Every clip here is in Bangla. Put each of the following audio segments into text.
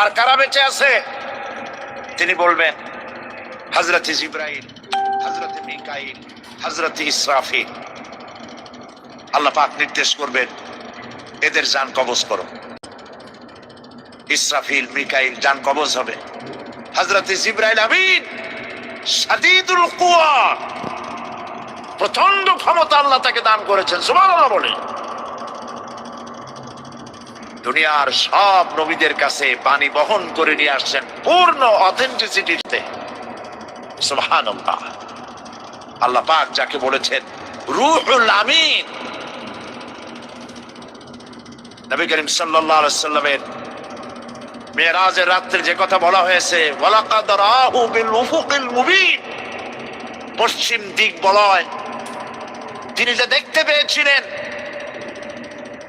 আর কারা বেঁচে আছে? তিনি বলবেন, হজরত জিব্রাইল, হজরত মিকাইল, হজরত ইসরাফিল। আল্লাহ পাক নির্দেশ করবেন, এদের যান কবজ করো। ইসরাফিল, মিকাইল, যান কবজ হবে। হজরত জিব্রাইল আমিন সাদিদুল কুয়া। প্রচণ্ড ক্ষমতা আল্লাহ তাকে দান করেছেন, সুবহানাল্লাহ বলে। দুনিয়ার সব নবীদের কাছে বাণী বহন করে নিয়ে আসছেন পূর্ণ অথেন্টিসিটিতে আল্লাহ পাক যাকে বলেছেন, রুহুল আমিন। নবী করিম সাল্লামের মেয়েরাজের রাত্রে যে কথা বলা হয়েছে পশ্চিম দিক বলয়, তিনি যে দেখতে পেয়েছিলেন,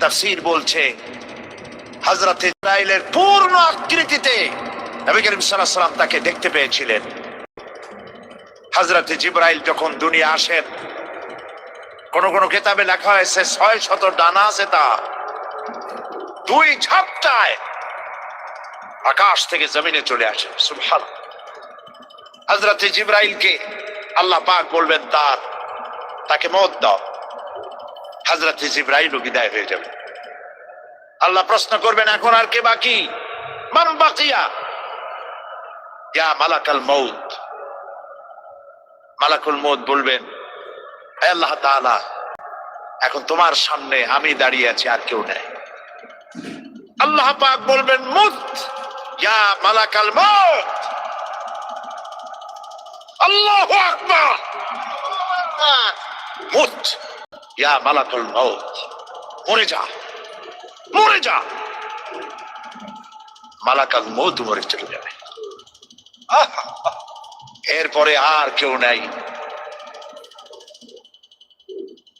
তাফসীর বলছে হযরত ইসরাইলের পূর্ণ আকৃতিতে নবী করিম সাল্লাম তাকে দেখতে পেয়েছিলেন। হযরত জিব্রাইল যখন দুনিয়া আসেন কোন কোন কিতাবে লেখা হয়েছে, ছয় শত ডানা আছে তা। দুই ঝাপটায় আকাশ থেকে জমিনে চলে আসে। সুবহান হজরত জিব্রাইলকে আল্লাহ পাক বলবেন তার তাকে মত দাও। হজরত জিব্রাইলও বিদায় হয়ে যাবে। আল্লাহ প্রশ্ন করবেন, এখন আর কে বাকি? মান বাকিয়া? ইয়া মালাকাল মউত। মালাকুল মউত বলবেন আল্লাহ তাআলা, এখন তোমার সামনে আমি দাঁড়িয়ে আছি, আর কেউ নেই। আল্লাহ পাক বলবেন মুত ইয়া মালাকাল মউত। আল্লাহু আকবার। মুত ইয়া মালাকুল মউত। মরে যা। মরে যা। মালাকাল মউত মরে চলে যাবে। এরপরে আর কেউ নাই।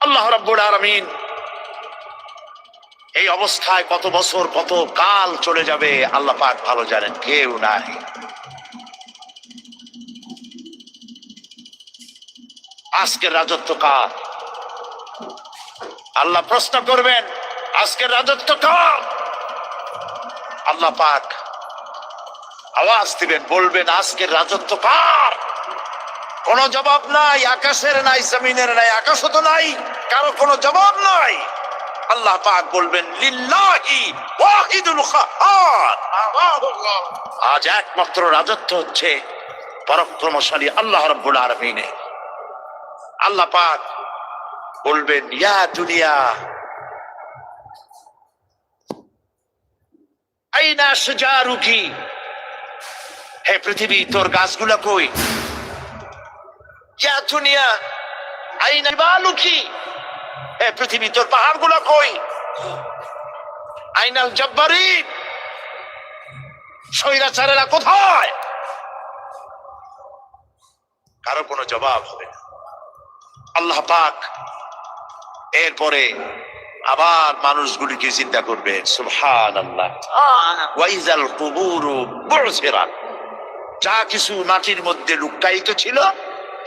আল্লাহ রাব্বুল আলামিন এই অবস্থায় কত বছর, কত কাল চলে যাবে আল্লাহ পাক ভালো জানেন, কেউ নাই। আজকের রাজত্ব কার? আল্লাহ প্রশ্ন করবেন আজকের রাজত্ব কার। আল্লাহ পাক আওয়াজ দিবেন, বলবেন আজকের রাজত্ব কার কোন জবাব নাই, আকাশের নাই, জমিনের নাই, আকাশও তো নাই, কারও কোনো জবাব নাই। আল্লাহ পাক বলবেন, লিল্লাহি ওয়াহিদুল কাহ্হার আজ একমাত্র রাজত্ব হচ্ছে পরাক্রমশালী আল্লাহ রাব্বুল আলামিনের। আল্লাহ পাক বলবেন, ইয়া দুনিয়া আইনা সুজারুকি হে পৃথিবী, তোর গাছগুলা কই? ইয়া দুনিয়া, আইনা বালুকি হে পৃথিবী, তোর পাহাড়গুলো কই? আইনাল জব্বারি। কোথায়? কারও কোনো জবাব হবে না। আল্লাহ পাক এরপরে আবার মানুষগুলিকে চিন্তা করবে সুবহান আল্লাহ ওয়াইজাল কুবুরু যা কিছু মাটির মধ্যে লুকায়িত ছিল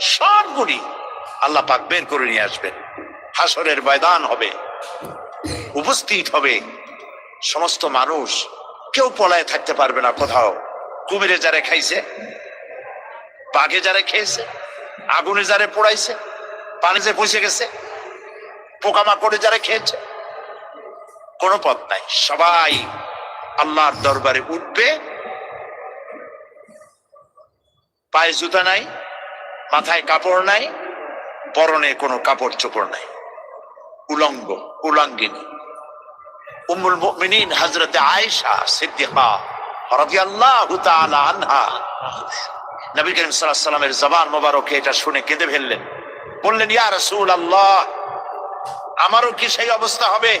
সবগুলি আল্লাহ পাক বের করে নিয়ে আসবেন। হাসরের ময়দান হবে উপস্থিত হবে সমস্ত মানুষ। কেউ পলায় থাকতে পারবে না কোথাও। কুমিরে যারে খাইছে বাঘে যারে খেয়েছে আগুনে যারে পোড়াইছে পানিতে পচে গেছে পোকামাকড়ে যারা খেয়েছে কোনো পথ নাই। সবাই আল্লাহর দরবারে উঠবে। পায়ে জুতা নাই, মাথায় কাপড় নাই, পরনে কোনো কাপড় চোপড় নাই। উলঙ্গ, উলঙ্গিনী। উম্মুল মুমিনিন হযরতে আয়েশা সিদ্দিকা রাদিয়াল্লাহু তাআলা আনহা। নবী করিম সাল্লাল্লাহু সাল্লামের জবান মোবারকে এটা শুনে কেঁদে ফেললেন। বললেন, ইয়া রাসূলুল্লাহ, আমারও কি সেই অবস্থা হবে?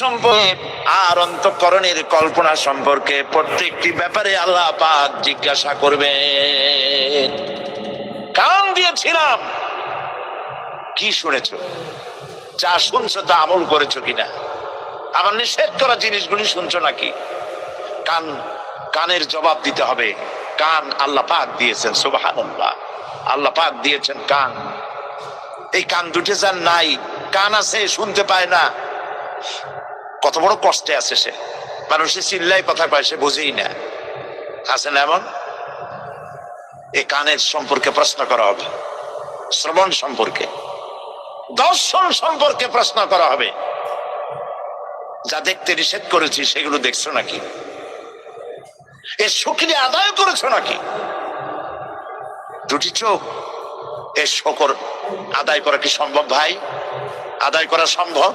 সম্পর্কে আর অন্তঃকরণের কল্পনা সম্পর্কে প্রত্যেকটি ব্যাপারে আল্লাহ পাক জিজ্ঞাসা কান দিয়েছিলাম। কি শুনেছো? যা তা আমল কিনা? আমার নিষেধ করা জিনিসগুলি শুনছো নাকি? কান, কানের জবাব দিতে হবে। কান আল্লাহ পাক দিয়েছেন সুবাহান আল্লাহ পাক দিয়েছেন কান। এই কান দুটে যার নাই, কান আছে, শুনতে পায় না। কত বড় কষ্টে আছে সে। মানুষে চিল্লাই কথা পায় সে বুঝেই না। আছে না এমন? এই কানের সম্পর্কে প্রশ্ন করা হবে। শ্রবণ সম্পর্কে। দর্শন সম্পর্কে প্রশ্ন করা হবে। যা দেখতে নিষেধ করেছি, সেগুলো দেখছ নাকি? এ শুক্রিয়া আদায় করেছ নাকি? দুটি চোখ। এ শকর আদায় করা কি সম্ভব ভাই? আদায় করা সম্ভব?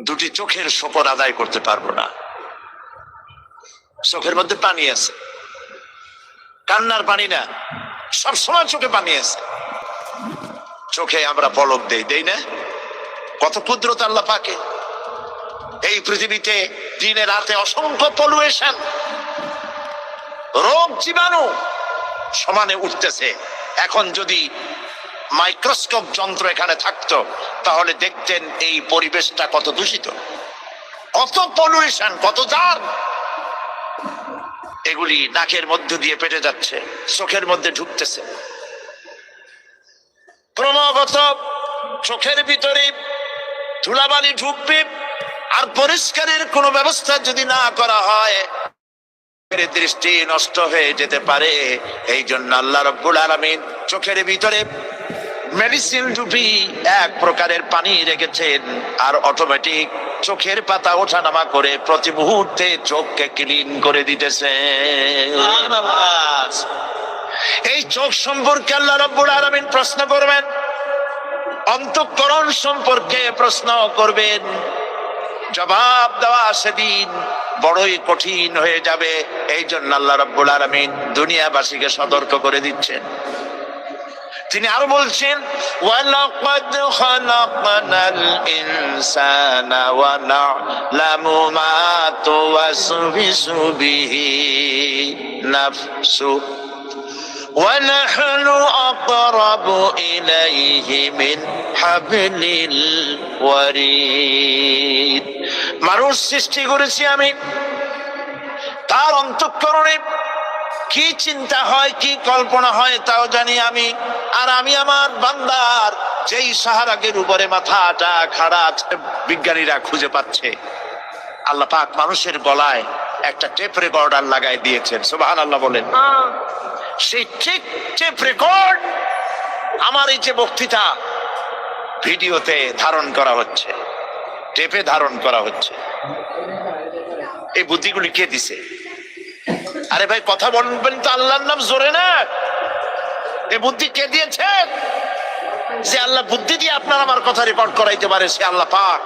দুটি চোখের শকর আদায় করতে পারব না। চোখের মধ্যে পানি আছে। কান্নার পানি না, সব সময় চোখে পানি আছে। চোখে আমরা পলক দেই দেই না? কত ক্ষুদ্রতা আল্লাহ পাকে। এই পৃথিবীতে দিনে রাতে অসংখ্য পলুয়েশন। রোগ জীবাণু সমানে উঠতেছে। এখন যদি মাইক্রোস্কোপ যন্ত্র এখানে থাকতো, তাহলে দেখতেন এই পরিবেশটা কত দূষিত। কত পলিউশন কত জার এগুলি নাকের মধ্য দিয়ে পেটে যাচ্ছে, চোখের মধ্যে ঢুকতেছে। ক্রমাগত চোখের ভিতরে ধুলাবালি ঢুকবে, আর পরিষ্কারের কোনো ব্যবস্থা যদি না করা হয় দৃষ্টি নষ্ট হয়ে যেতে পারে। এই জন্য আল্লাহ রব্বুল আলমিন চোখের ভিতরে মেডিসিন ডুবি এক প্রকারের পানি রেখেছেন আর অটোমেটিক চোখের পাতা ওঠানামা করে প্রতি মুহূর্তে চোখকে ক্লিন করে দিতেছে। এই চোখ সম্পর্কে আল্লাহ রব্বুল আলমিন প্রশ্ন করবেন, অন্তঃকরণ সম্পর্কে প্রশ্ন করবেন, জবাব দেওয়া সেদিন বড়ই কঠিন হয়ে যাবে এই জন্য আল্লাহ রব্বুল আলমিন দুনিয়াবাসীকে সতর্ক করে দিচ্ছেন। তিনি আরো বলছেন ওয়ালাকাদ খালাকনাল ইনসানা ওয়া না'লামু মা তুওয়াসবিসু বিহি নাফসু ونحن أقرب إليه من حبل الوريد মানুষ সৃষ্টি করেছি আমি তার অন্তঃকরণে কি চিন্তা হয় কি কল্পনা হয় তাও জানি আমি। আর আমি আমার বান্দার যেই সাহারাগের উপরে মাথাটা খাড়া আছে, বিজ্ঞানীরা খুঁজে পাচ্ছে। আল্লাহ পাক মানুষের গলায় একটা টেপ রেকর্ডার লাগাই দিয়েছেন। সুবাহ আল্লাহ বলেন সেই ঠিক টেপ রেকর্ড আমার এই যে বক্তৃতা ভিডিওতে ধারণ করা হচ্ছে টেপে ধারণ করা হচ্ছে। এই বুদ্ধিগুলি কে দিছে? আরে ভাই কথা বলবেন তো আল্লাহর নাম জোরে না। এ বুদ্ধি কে দিয়েছে? যে আল্লাহ বুদ্ধি দিয়ে আপনার আমার কথা রেকর্ড করাইতে পারে সে আল্লাহ পাক।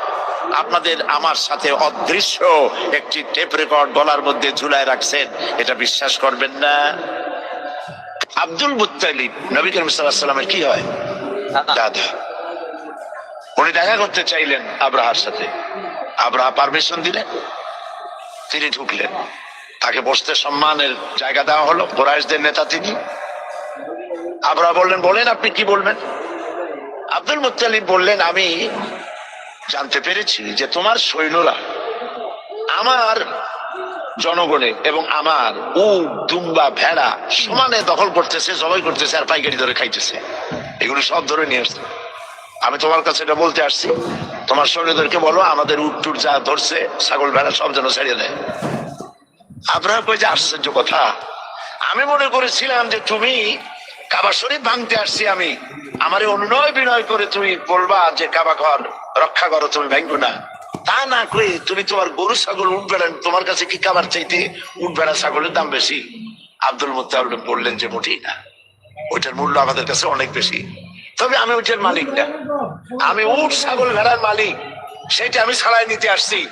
আপনাদের আমার সাথে অদৃশ্য একটি টেপ রেকর্ড গলার মধ্যে ঝুলায় রাখছেন এটা বিশ্বাস করবেন না। আব্দুল মুত্তালিব নবী করিম সাল্লাল্লাহু আলাইহি সাল্লামের কি হয়? দাদা। উনি দেখা করতে চাইলেন আব্রাহার সাথে। আব্রাহা পারমিশন দিলেন তিনি ঢুকলেন। তাকে বসতে সম্মানের জায়গা দেওয়া হলো কোরাইশদের নেতা তিনি। আবরা বললেন, বলেন আপনি কি বলবেন? আব্দুল মুত্তালিব বললেন, আমি জানতে পেরেছি যে তোমার সৈন্যরা আমার জনগণে এবং আমার উট, দুম্বা, ভেড়া সমানে দখল করতেছে, জবাই করতেছে আর পাইকারি ধরে খাইতেছে। এগুলো সব ধরে নিয়ে আসছে। আমি তোমার কাছে এটা বলতে আসছি। তোমার সৈন্যদেরকে বলো, আমাদের উট টুট যা ধরছে, ছাগল, ভেড়া সব যেন ছেড়ে দেয়। আপনার কই যে আশ্চর্য কথা। আমি মনে করেছিলাম যে তুমি কাবা শরীফ ভাঙতে আসছি আমি। আমার অনুনয় বিনয় করে তুমি বলবা যে কাবা ঘর রক্ষা করো, তুমি ভাঙবো না। তা না করে তুমি তোমার গরু, ছাগল উঠ বেড়ান তোমার কাছে কি কাবার চাইতে উঠ বেড়া ছাগলের দাম বেশি? আব্দুল মুতালিব বললেন যে মোটেই না। ওইটার মূল্য আমাদের কাছে অনেক বেশি। তবে আমি ওইটার মালিক না। আমি উঠ ছাগল, ভেড়ার মালিক। সেটা আমি ছাড়াই নিতে আসছি।